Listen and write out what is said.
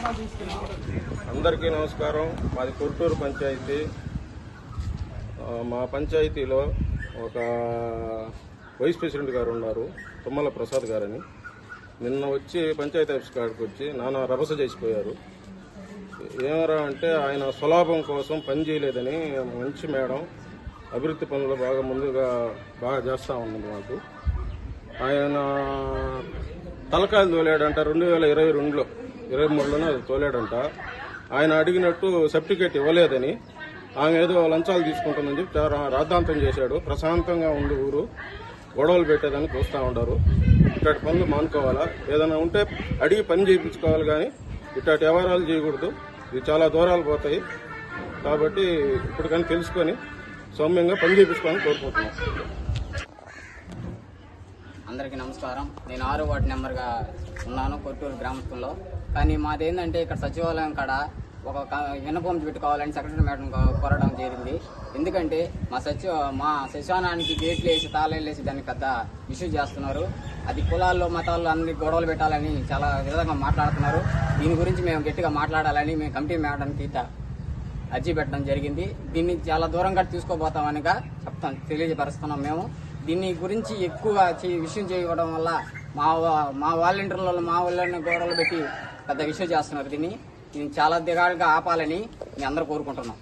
అందరికీ నమస్కారం. మాది కొట్టూరు పంచాయతీ. మా పంచాయతీలో ఒక వైస్ ప్రెసిడెంట్ గారు ఉన్నారు తుమ్మల ప్రసాద్ గారని. నిన్న వచ్చి పంచాయతీ ఆఫీస్ కాడికి వచ్చి నానా రభస చేసిపోయారు. ఏమరా అంటే ఆయన స్వలాభం కోసం పని చేయలేదని మంచి మేడం అభివృద్ధి పనులు బాగా ముందుగా బాగా చేస్తూ ఉన్నది మాకు. ఆయన తలకాయలు తోలాడంట రెండు వేల ఇరవై రెండులో. ఇరవై మూడులోనే అది తోలాడంట. ఆయన అడిగినట్టు సర్టిఫికేట్ ఇవ్వలేదని ఆమె ఏదో లంచాలు తీసుకుంటుందని చెప్పి రాద్ధాంతం చేశాడు. ప్రశాంతంగా ఉంది ఊరు గొడవలు పెట్టేదని చూస్తూ ఉంటారు ఇట్లాంటి పనులు మానుకోవాలా? ఏదైనా ఉంటే అడిగి పని చేయించుకోవాలి కానీ ఇట్లాంటి వ్యవహారాలు చేయకూడదు. ఇవి చాలా దూరాలు పోతాయి. కాబట్టి ఇప్పుడు కానీ తెలుసుకొని సౌమ్యంగా పని చేయించుకోవాలని కోరుకుంటున్నాం. అందరికీ నమస్కారం. నేను ఆరు వార్డు నెంబర్గా ఉన్నాను. కొట్టూరు గ్రామస్తుల్లో. కానీ మాదేంటంటే ఇక్కడ సచివాలయం కాడ ఒక వినపం పెట్టుకోవాలని సెక్రటరీ మేడం కోరడం జరిగింది. ఎందుకంటే మా సచివ మా సచివాలయానికి గేట్లు వేసి తాళాలు వేసి దాన్ని పెద్ద ఇష్యూ చేస్తున్నారు. అది కులాల్లో మతాల్లో అన్ని గొడవలు పెట్టాలని చాలా విధంగా మాట్లాడుతున్నారు. దీని గురించి మేము గట్టిగా మాట్లాడాలని మేము కమిటీ మేడంకి త- అర్జీ పెట్టడం జరిగింది. దీన్ని చాలా దూరంగా తీసుకోబోతామనిగా చెప్తాం తెలియజపరుస్తున్నాం మేము. దీన్ని గురించి ఎక్కువగా చే- విషయం చేయడం వల్ల మా వా- మా వాలంటీర్లలో మా వాళ్ళని గోడలు పెట్టి పెద్ద విషయం చేస్తున్నారు దీన్ని. దీన్ని చాలా దిగాలుగా ఆపాలని మీ అందరూ కోరుకుంటున్నాం.